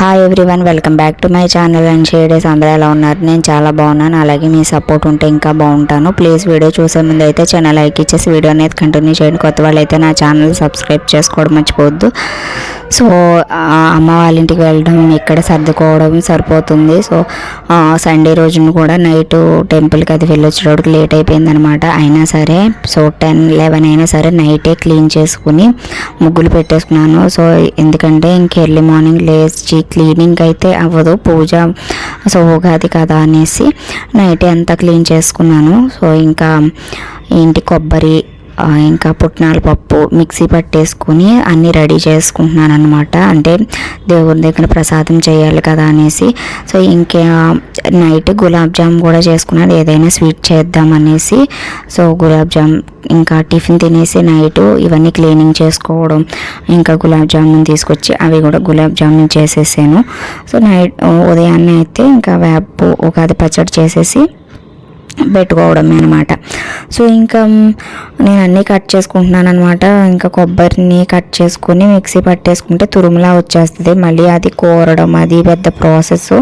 Hi everyone welcome back to my channel and shades అందరూ ఎలా ఉన్నారు? నేను చాలా బాగున్నాను. అలాగే మీ సపోర్ట్ ఉంటే ఇంకా బాగుంటాను. ప్లీజ్ వీడియో చూసే ముందు అయితే ఛానల్ లైక్ ఇచ్చేసి వీడియో అనేది కంటిన్యూ చేయండి. కొత్త వాళ్ళు అయితే నా ఛానల్ సబ్స్క్రైబ్ చేసుకోవడం మర్చిపోవద్దు. సో అమ్మ వాళ్ళ ఇంటికి వెళ్ళడం ఇక్కడ సర్దుకోవడం సరిపోతుంది. సో సండే రోజున కూడా నైట్ టెంపుల్కి అది వెళ్ళొచ్చేటప్పుడు లేట్ అయిపోయింది అనమాట అయినా సరే సో టెన్ లెవెన్ అయినా సరే నైటే క్లీన్ చేసుకుని ముగ్గులు పెట్టేసుకున్నాను. సో ఎందుకంటే ఇంక ఎర్లీ మార్నింగ్ లేచి క్లీనింగ్ అయితే అవ్వదు. పూజ సో ఉగాది కదా అనేసి నైట్ అంతా క్లీన్ చేసుకున్నాను. సో ఇంకా ఏంటి కొబ్బరి ఇంకా పుట్నాల పప్పు మిక్సీ పట్టేసుకుని అన్నీ రెడీ చేసుకుంటున్నాను అనమాట అంటే దేవుని దగ్గర ప్రసాదం చేయాలి కదా అనేసి. సో ఇంకా నైట్ గులాబ్ జామ్ కూడా చేసుకున్నాను ఏదైనా స్వీట్ చేద్దాం అనేసి. సో గులాబ్ జామ్ ఇంకా టిఫిన్ తినేసి నైట్ ఇవన్నీ క్లీనింగ్ చేసుకోవడం ఇంకా గులాబ్ జామున్ తీసుకొచ్చి అవి కూడా గులాబ్ జామున్ చేసేసాను. సో నైట్ ఉదయాన్నే అయితే ఇంకా వేపు ఉగాది పచ్చడి చేసేసి పెట్టుకోవడమే అనమాట సో ఇంకా నేను అన్నీ కట్ చేసుకుంటున్నాను అనమాట ఇంకా కొబ్బరిని కట్ చేసుకుని మిక్సీ పట్టేసుకుంటే తురుములా వచ్చేస్తుంది. మళ్ళీ అది కోరడం అది పెద్ద ప్రాసెస్.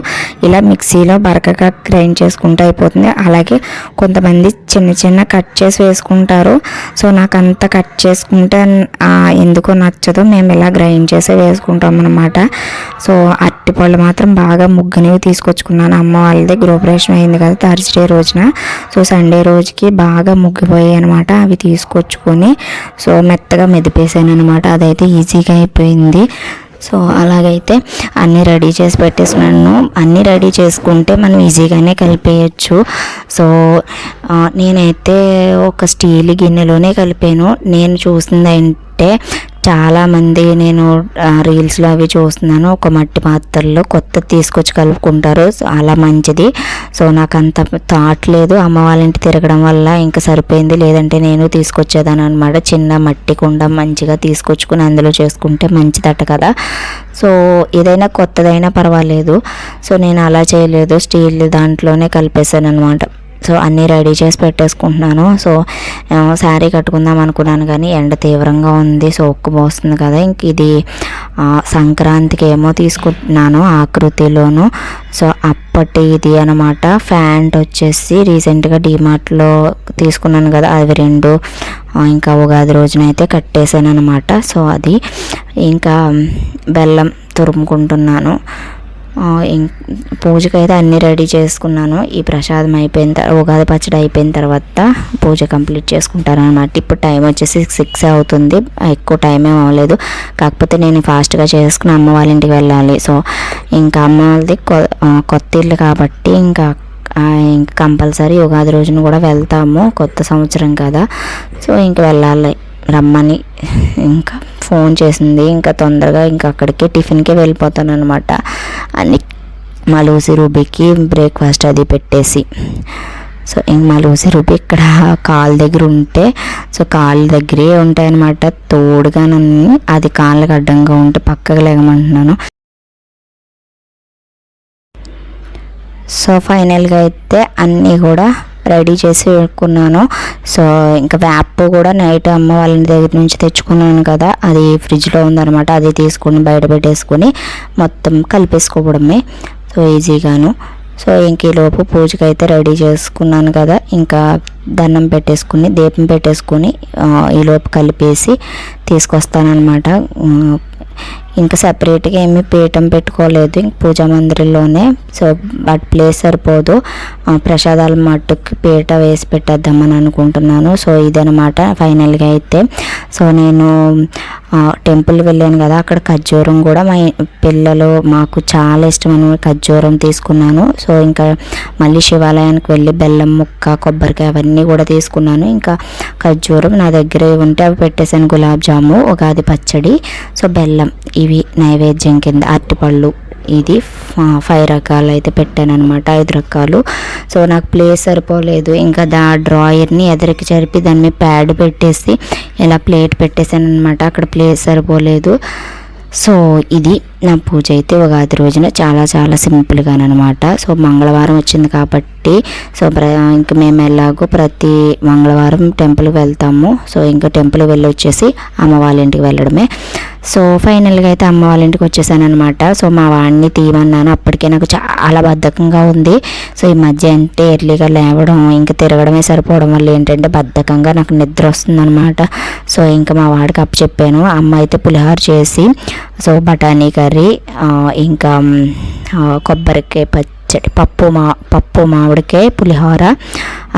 ఇలా మిక్సీలో బరకగా గ్రైండ్ చేసుకుంటూ అయిపోతుంది. అలాగే కొంతమంది చిన్న చిన్న కట్ చేసి వేసుకుంటారు. సో నాకు అంత కట్ చేసుకుంటే ఎందుకో నచ్చదు. మేము ఇలా గ్రైండ్ చేసి వేసుకుంటాం అనమాట సో అరటిపళ్ళు మాత్రం బాగా ముగ్గునివి తీసుకొచ్చుకున్నాను. అమ్మ వాళ్ళది గృహప్రవేశం అయింది కదా థర్స్డే రోజున. సో సండే రోజుకి బాగా ముగ్గిపోయాయి అనమాట అవి తీసుకొచ్చుకొని సో మెత్తగా మెదిపేసాను అనమాట అదైతే ఈజీగా అయిపోయింది. సో అలాగైతే అన్నీ రెడీ చేసి పెట్టేసినాను అన్నీ రెడీ చేసుకుంటే మనం ఈజీగానే కలిపేయచ్చు. సో నేనైతే ఒక స్టీల్ గిన్నెలోనే కలిపాను. నేను చూసిందంటే చాలామంది నేను రీల్స్లో అవి చూస్తున్నాను. ఒక మట్టి పాత్రల్లో కొత్త తీసుకొచ్చి కలుపుకుంటారు. అలా మంచిది. సో నాకు అంత థాట్ లేదు. అమ్మ వాళ్ళ ఇంటి తిరగడం వల్ల ఇంకా సరిపోయింది. లేదంటే నేను తీసుకొచ్చేదాను అనమాట చిన్న మట్టి కుండ మంచిగా తీసుకొచ్చుకుని అందులో చేసుకుంటే మంచిదట కదా. సో ఏదైనా కొత్తదైనా పర్వాలేదు. సో నేను అలా చేయలేదు. స్టీల్ దాంట్లోనే కలిపేశాను అనమాట సో అన్నీ రెడీ చేసి పెట్టేసుకుంటున్నాను. సో శారీ కట్టుకుందాం అనుకున్నాను కానీ ఎండ తీవ్రంగా ఉంది. సో ఉక్కు పోస్తుంది కదా. ఇంక ఇది సంక్రాంతికి ఏమో తీసుకుంటున్నాను ఆకృతిలోను. సో అప్పటి ఇది అనమాట ఫ్యాంట్ వచ్చేసి రీసెంట్గా డిమార్ట్లో తీసుకున్నాను కదా. అవి రెండు ఇంకా ఉగాది రోజున అయితే కట్టేశాను అనమాట సో అది. ఇంకా బెల్లం తురుముకుంటున్నాను. పూజకైతే అన్నీ రెడీ చేసుకున్నాను. ఈ ప్రసాదం అయిపోయిన తర్వాత ఉగాది పచ్చడి అయిపోయిన తర్వాత పూజ కంప్లీట్ చేసుకుంటాను అనమాట ఇప్పుడు టైం వచ్చేసి సిక్స్ అవుతుంది. ఎక్కువ టైం ఏం అవ్వలేదు. కాకపోతే నేను ఫాస్ట్గా చేసుకుని అమ్మ వాళ్ళ ఇంటికి వెళ్ళాలి. సో ఇంకా అమ్మ వాళ్ళది కొ- కొత్త ఇల్లు కాబట్టి ఇంకా ఇంకా కంపల్సరీ ఉగాది రోజున కూడా వెళ్తాము. కొత్త సంవత్సరం కదా. సో ఇంక వెళ్ళాలి రమ్మని. ఇంకా ఫోన్ చేసింది. ఇంకా తొందరగా ఇంకా అక్కడికి టిఫిన్కి వెళ్ళిపోతాను అనమాట అన్ని మా లూసి రూబీకి బ్రేక్ఫాస్ట్ అది పెట్టేసి. సో ఇంక మా లూసి రూబీ ఇక్కడ కాలు దగ్గర ఉంటే సో కాళ్ళ దగ్గరే ఉంటాయన్నమాట. తోడుగా నన్ను అది కాళ్ళకి అడ్డంగా ఉంటే పక్కకు లేగమంటున్నాను సో ఫైనల్గా అయితే అన్నీ కూడా రెడీ చేసి పెట్టుకున్నాను. సో ఇంకా వేప కూడా నైట్ అమ్మ వాళ్ళ దగ్గర నుంచి తెచ్చుకున్నాను కదా అది ఫ్రిడ్జ్లో ఉందనమాట అది తీసుకుని బయట పెట్టేసుకొని మొత్తం కలిపేసుకోవడమే. సో ఈజీగాను. సో ఇంక ఈలోపు పూజకి అయితే రెడీ చేసుకున్నాను కదా ఇంకా దండం పెట్టేసుకుని దీపం పెట్టేసుకుని ఈలోపు కలిపేసి తీసుకొస్తానమాట ఇంకా సపరేట్గా ఏమీ పీఠం పెట్టుకోలేదు. ఇంక పూజా మందిరంలోనే. సో బట్ ప్లేస్ సరిపోదు. ప్రసాదాల మట్టుకు పీట వేసి పెట్టేద్దామని అనుకుంటున్నాను. సో ఇదనమాట ఫైనల్గా అయితే. సో నేను టెంపుల్ వెళ్ళాను కదా అక్కడ ఖర్జూరం కూడా మా పిల్లలు మాకు చాలా ఇష్టమైన ఖర్జూరం తీసుకున్నాను. సో ఇంకా మళ్ళీ శివాలయానికి వెళ్ళి బెల్లం ముక్క కొబ్బరికాయ అవన్నీ కూడా తీసుకున్నాను. ఇంకా ఖర్జూరం నా దగ్గర ఉంటే అవి పెట్టేశాను గులాబ్ జాము ఉగాది పచ్చడి. సో బెల్లం ఇవి నైవేద్యం కింద అరటిపళ్ళు. ఇది ఫైవ్ రకాలు అయితే పెట్టాను అనమాట ఐదు రకాలు. సో నాకు ప్లేస్ సరిపోలేదు. ఇంకా దా డ్రాయర్ని ఎదరికి జరిపి దాని మీద ప్యాడ్ పెట్టేసి ఇలా ప్లేట్ పెట్టేశాను అనమాట అక్కడ ప్లేస్ సరిపోలేదు. సో ఇది నా పూజ అయితే ఉగాది రోజున చాలా చాలా సింపుల్గానమాట సో మంగళవారం వచ్చింది కాబట్టి సో ప్ర ఇంక మేము ఎలాగో ప్రతి మంగళవారం టెంపుల్కి వెళ్తాము. సో ఇంకా టెంపుల్ వెళ్ళి వచ్చేసి అమ్మ వాళ్ళ ఇంటికి వెళ్ళడమే. సో ఫైనల్గా అయితే అమ్మ వాళ్ళ ఇంటికి వచ్చేసాను అనమాట సో మా వాడిని తీయమన్నాను. అప్పటికే నాకు చాలా బద్ధకంగా ఉంది. సో ఈ మధ్య అంటే ఎర్లీగా లేవడం ఇంకా తిరగడమే సరిపోవడం వల్ల ఏంటంటే బద్ధకంగా నాకు నిద్ర వస్తుందన్నమాట. సో ఇంకా మా వాడికి అప్పు చెప్పాను. అమ్మ అయితే పులిహోర చేసి సో బఠానీ కర్రీ ఇంకా కొబ్బరికాయ పచ్చి పచ్చడి పప్పు మా పప్పు మామిడికాయ పులిహోర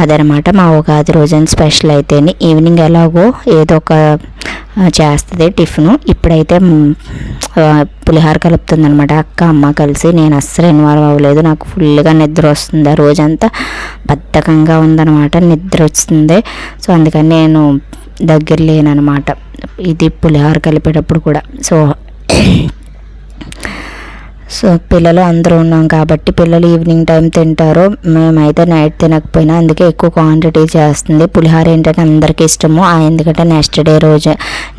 అదనమాట మా ఉగాది రోజున స్పెషల్ అయితేనే. ఈవినింగ్ ఎలాగో ఏదో ఒక చేస్తుంది టిఫిన్. ఇప్పుడైతే పులిహోర కలుపుతుంది అనమాట అక్క అమ్మ కలిసి నేను అస్సలు ఇన్వాల్వ్ అవ్వలేదు. నాకు ఫుల్గా నిద్ర వస్తుంది ఆ రోజంతా. బద్ధకంగా ఉందన్నమాట నిద్ర వస్తుంది. సో అందుకని నేను దగ్గర లేనమాట ఇది పులిహోర కలిపేటప్పుడు కూడా. సో సో పిల్లలు అందరూ ఉన్నాం కాబట్టి పిల్లలు ఈవినింగ్ టైం తింటారు. మేమైతే నైట్ తినకపోయినా అందుకే ఎక్కువ క్వాంటిటీ చేస్తుంది. పులిహోర ఏంటంటే అందరికీ ఇష్టము. ఆ ఎందుకంటే నెక్స్ట్ డే రోజు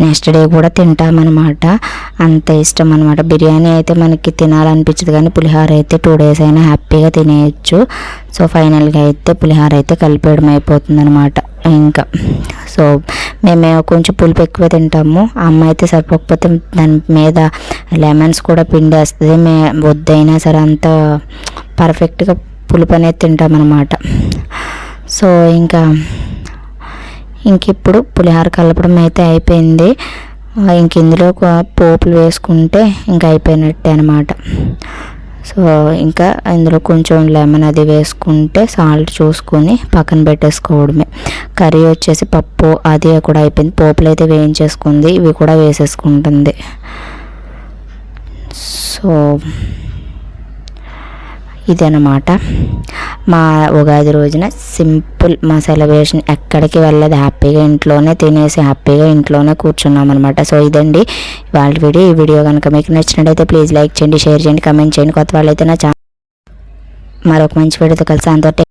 నెక్స్ట్ డే కూడా తింటామన్నమాట. అంత ఇష్టం అనమాట బిర్యానీ అయితే మనకి తినాలనిపించదు కానీ పులిహోర అయితే టూ డేస్ అయినా హ్యాపీగా తినేయచ్చు. సో ఫైనల్గా అయితే పులిహోర అయితే కలిపేయడం అయిపోతుంది అనమాట ఇంకా సో మేము కొంచెం పులుపు ఎక్కువ తింటాము. అమ్మ అయితే సరిపోకపోతే దాని మీద లెమన్స్ కూడా పిండేస్తుంది. మే వద్దైనా సరే అంత పర్ఫెక్ట్గా పులుపు అనేది తింటామన్నమాట. సో ఇంకా ఇంక ఇప్పుడు పులిహోర కలపడం అయితే అయిపోయింది. ఇంక ఇందులో పోపులు వేసుకుంటే ఇంకా అయిపోయినట్టే అనమాట సో ఇంకా ఇందులో కొంచెం లెమన్ అది వేసుకుంటే సాల్ట్ చూసుకొని పక్కన పెట్టేసుకోవడమే. కర్రీ వచ్చేసి పప్పు అది కూడా అయిపోయింది. పోపులు అయితే వేయించేసుకుంది. ఇవి కూడా వేసేసుకుంటుంది. సో ఇదన్నమాట. మా ఉగాది రోజున సింపుల్ మా సెలబ్రేషన్ ఎక్కడికి వెళ్ళదు హ్యాపీగా ఇంట్లోనే తినేసి హ్యాపీగా ఇంట్లోనే కూర్చున్నాం అనమాట సో ఇదండి వాళ్ళ వీడియో. ఈ వీడియో కనుక మీకు నచ్చినట్టయితే ప్లీజ్ లైక్ చేయండి షేర్ చేయండి కమెంట్ చేయండి. కొత్త వాళ్ళైతే నా ఛానల్ మరొక మంచి వీడియోతో కలిసి అంతో